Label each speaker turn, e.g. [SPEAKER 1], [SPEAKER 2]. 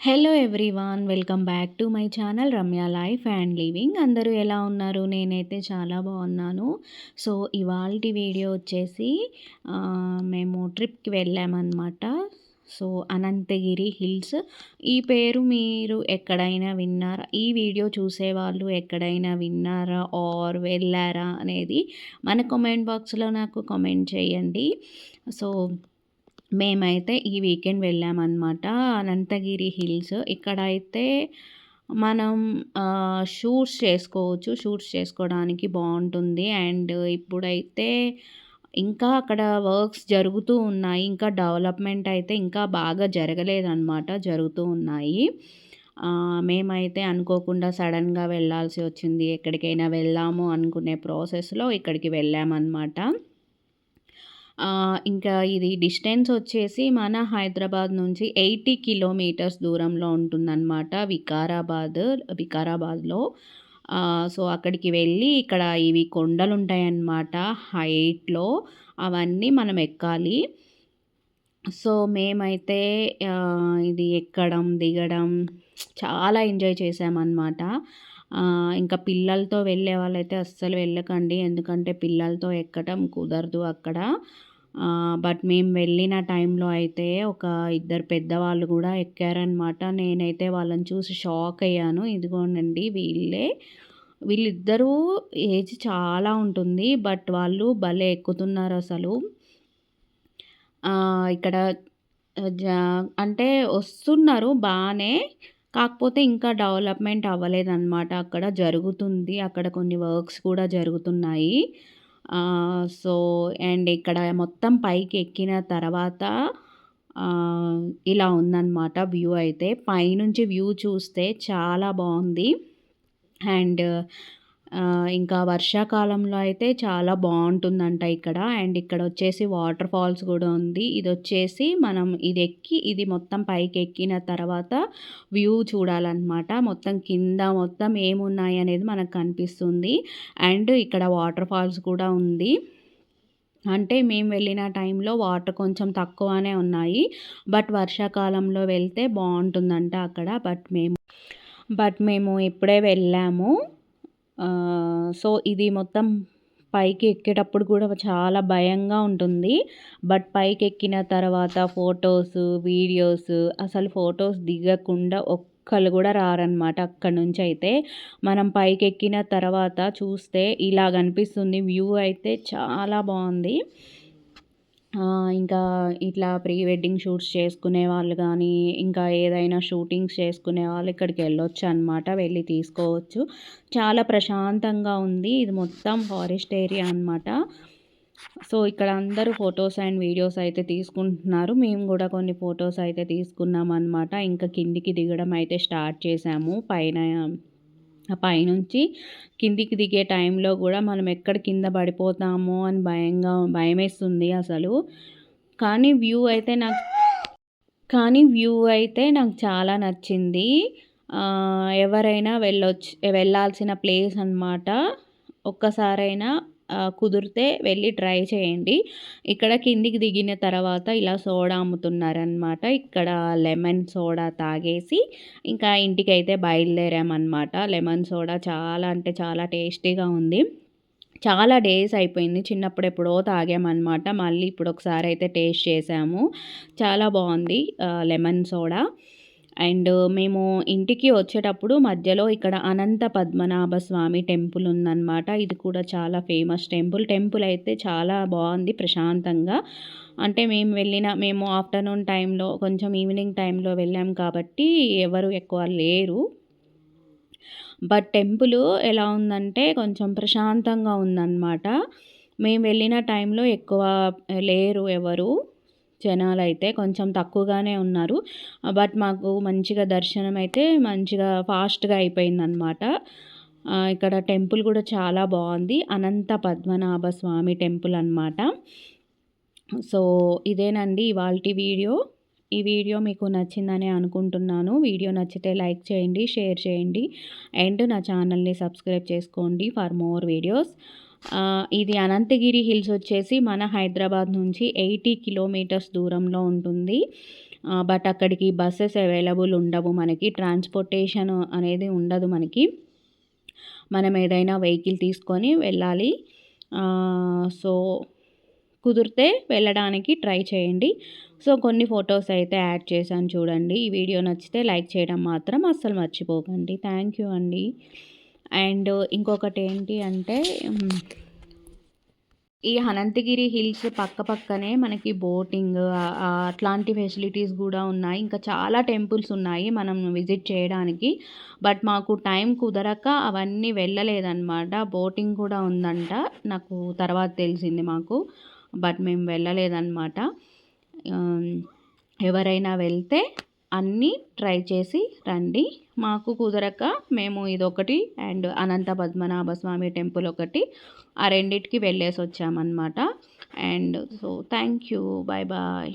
[SPEAKER 1] Hello everyone welcome back to my channel Ramya life and living అందరూ ఎలా ఉన్నారు? నేనైతే చాలా బాగున్నాను. సో ఇవాళ వీడియో వచ్చేసి మేము ట్రిప్కి వెళ్ళామన్నమాట. So Ananthagiri hills. ఈ పేరు మీరు ఎక్కడైనా విన్నారా? ఈ వీడియో చూసేవాళ్ళు ఎక్కడైనా విన్నారా? ఆర్ వెళ్ళారా? అనేది మన కామెంట్ బాక్స్లో నాకు కామెంట్ చేయండి. సో మేమైతే ఈ వీకెండ్ వెళ్ళామన్నమాట అనంతగిరి హిల్స్. ఇక్కడైతే మనం షూట్స్ చేసుకోవచ్చు. షూట్స్ చేసుకోవడానికి బాగుంటుంది. అండ్ ఇప్పుడైతే ఇంకా అక్కడ వర్క్స్ జరుగుతూ ఉన్నాయి. ఇంకా డెవలప్మెంట్ అయితే ఇంకా బాగా జరగలేదన్నమాట. జరుగుతూ ఉన్నాయి. మేమైతే అనుకోకుండా సడన్గా వెళ్ళాల్సి వచ్చింది. ఎక్కడికైనా వెళ్దాము అనుకునే ప్రాసెస్లో ఇక్కడికి వెళ్ళామన్నమాట. ఇంకా ఇది డిస్టెన్స్ వచ్చేసి మన హైదరాబాద్ నుంచి ఎయిటీ కిలోమీటర్స్ దూరంలో ఉంటుందన్నమాట వికారాబాద్ వికారాబాద్లో. సో అక్కడికి వెళ్ళి ఇక్కడ ఇవి కొండలు ఉంటాయన్నమాట హైట్లో. అవన్నీ మనం ఎక్కాలి. సో మేమైతే ఇది ఎక్కడం దిగడం చాలా ఎంజాయ్ చేసామన్నమాట. ఇంకా పిల్లలతో వెళ్ళే వాళ్ళైతే అస్సలు వెళ్ళకండి. ఎందుకంటే పిల్లలతో ఎక్కడం కుదరదు అక్కడ. బట్ మేము వెళ్ళిన టైంలో అయితే ఒక ఇద్దరు పెద్దవాళ్ళు కూడా ఎక్కారనమాట నేనైతే వాళ్ళని చూసి షాక్ అయ్యాను. ఇదిగోనండి వీళ్ళే. వీళ్ళిద్దరూ ఏజ్ చాలా ఉంటుంది. బట్ వాళ్ళు భలే ఎక్కుతున్నారు అసలు. ఇక్కడ అంటే వస్తున్నారు బాగానే కాకపోతే ఇంకా డెవలప్మెంట్ అవ్వలేదన్నమాట. అక్కడ జరుగుతుంది. అక్కడ కొన్ని వర్క్స్ కూడా జరుగుతున్నాయి. సో అండ్ ఇక్కడ మొత్తం పైకి ఎక్కిన తర్వాత ఇలా ఉందన్నమాట వ్యూ అయితే. పైనుంచి వ్యూ చూస్తే చాలా బాగుంది. అండ్ ఇంకా వర్షాకాలంలో అయితే చాలా బాగుంటుందంట ఇక్కడ. అండ్ ఇక్కడ వచ్చేసి వాటర్ ఫాల్స్ కూడా ఉంది. ఇది వచ్చేసి మనం ఇది ఎక్కి ఇది మొత్తం పైకి ఎక్కిన తర్వాత వ్యూ చూడాలన్నమాట. మొత్తం కింద మొత్తం ఏమున్నాయి అనేది మనకు కనిపిస్తుంది. అండ్ ఇక్కడ వాటర్ ఫాల్స్ కూడా ఉంది. అంటే మేము వెళ్ళిన టైంలో వాటర్ కొంచెం తక్కువనే ఉన్నాయి. బట్ వర్షాకాలంలో వెళ్తే బాగుంటుందంట అక్కడ. బట్ మేము బట్ మేము ఇప్పుడే వెళ్ళాము. సో ఇది మొత్తం పైకి ఎక్కేటప్పుడు కూడా చాలా భయంగా ఉంటుంది. బట్ పైకి ఎక్కిన తర్వాత ఫొటోస్ వీడియోస్ అసలు ఫొటోస్ దిగకుండా ఒక్కళ్ళు కూడా రారనమాట అక్కడ నుంచి అయితే. మనం పైకి ఎక్కిన తర్వాత చూస్తే ఇలా కనిపిస్తుంది వ్యూ అయితే చాలా బాగుంది. ఇంకా ఇట్లా ప్రీ వెడ్డింగ్ షూట్స్ చేసుకునే వాళ్ళు కానీ ఇంకా ఏదైనా షూటింగ్స్ చేసుకునే వాళ్ళు ఇక్కడికి వెళ్ళొచ్చు అనమాట వెళ్ళి తీసుకోవచ్చు. చాలా ప్రశాంతంగా ఉంది. ఇది మొత్తం ఫారెస్ట్ ఏరియా అనమాట సో ఇక్కడ అందరూ ఫొటోస్ అండ్ వీడియోస్ అయితే తీసుకుంటున్నారు. మేము కూడా కొన్ని ఫొటోస్ అయితే తీసుకున్నాం అనమాట ఇంకా కిందికి దిగడం అయితే స్టార్ట్ చేసాము. పైన పైనుంచి కిందికి దిగే టైంలో కూడా మనం ఎక్కడ కింద పడిపోతామో అని భయంగా భయమేస్తుంది అసలు. కానీ వ్యూ అయితే నాకు కానీ వ్యూ అయితే నాకు చాలా నచ్చింది. ఎవరైనా వెళ్ళొచ్చు వెళ్ళాల్సిన ప్లేస్ అనమాట ఒక్కసారైనా కుదిరితే వెళ్ళి ట్రై చేయండి. ఇక్కడ కిందికి దిగిన తర్వాత ఇలా సోడా అమ్ముతున్నారనమాట ఇక్కడ లెమన్ సోడా తాగేసి ఇంకా ఇంటికి అయితే బయలుదేరామన్నమాట. లెమన్ సోడా చాలా అంటే చాలా టేస్టీగా ఉంది. చాలా డేస్ అయిపోయింది. చిన్నప్పుడు ఎప్పుడో తాగామన్నమాట. మళ్ళీ ఇప్పుడు ఒకసారి అయితే టేస్ట్ చేసాము. చాలా బాగుంది లెమన్ సోడా. అండ్ మేము ఇంటికి వచ్చేటప్పుడు మధ్యలో ఇక్కడ అనంత పద్మనాభ స్వామి టెంపుల్ ఉందన్నమాట. ఇది కూడా చాలా ఫేమస్ టెంపుల్. టెంపుల్ అయితే చాలా బాగుంది ప్రశాంతంగా. అంటే మేము వెళ్ళిన మేము ఆఫ్టర్నూన్ టైంలో కొంచెం ఈవినింగ్ టైంలో వెళ్ళాం కాబట్టి ఎవరు ఎక్కువ లేరు. బట్ టెంపుల్ ఎలా ఉందంటే కొంచెం ప్రశాంతంగా ఉందన్నమాట. మేము వెళ్ళిన టైంలో ఎక్కువ లేరు ఎవరు. జనాలు అయితే కొంచెం తక్కువగానే ఉన్నారు. బట్ మాకు మంచిగా దర్శనం అయితే మంచిగా ఫాస్ట్గా అయిపోయిందనమాట ఇక్కడ టెంపుల్ కూడా చాలా బాగుంది. అనంత పద్మనాభ స్వామి టెంపుల్ అనమాట సో ఇదేనండి ఇవాళ వీడియో. ఈ వీడియో మీకు నచ్చిందని అనుకుంటున్నాను. వీడియో నచ్చితే లైక్ చేయండి షేర్ చేయండి. అండ్ నా ఛానల్ని సబ్స్క్రైబ్ చేసుకోండి ఫర్ మోర్ వీడియోస్. ఇది అనంతగిరి హిల్స్ వచ్చేసి మన హైదరాబాద్ నుంచి ఎయిటీ కిలోమీటర్స్ దూరంలో ఉంటుంది. బట్ అక్కడికి బస్సెస్ అవైలబుల్ ఉండవు మనకి. ట్రాన్స్పోర్టేషన్ అనేది ఉండదు మనకి. మనం ఏదైనా వెహికల్ తీసుకొని వెళ్ళాలి. సో కుదిరితే వెళ్ళడానికి ట్రై చేయండి. సో కొన్ని ఫొటోస్ అయితే యాడ్ చేశాను చూడండి. ఈ వీడియో నచ్చితే లైక్ చేయడం మాత్రం అస్సలు మర్చిపోకండి. థ్యాంక్ యూ అండి. అండ్ ఇంకొకటి ఏంటి అంటే ఈ అనంతగిరి హిల్స్ పక్క పక్కనే మనకి బోటింగ్ అట్లాంటి ఫెసిలిటీస్ కూడా ఉన్నాయి. ఇంకా చాలా టెంపుల్స్ ఉన్నాయి మనం విజిట్ చేయడానికి. బట్ మాకు టైం కుదరక అవన్నీ వెళ్ళలేదన్నమాట. బోటింగ్ కూడా ఉందంట. నాకు తర్వాత తెలిసింది మాకు. బట్ మేము వెళ్ళలేదన్నమాట. ఎవరైనా వెళ్తే అన్నీ ట్రై చేసి రండి. మాకు కుదరక మేము ఇదొకటి అండ్ అనంత పద్మనాభ స్వామి టెంపుల్ ఒకటి ఆ రెండిటికి వెళ్ళేసి వచ్చామన్నమాట and so thank you. Bye bye.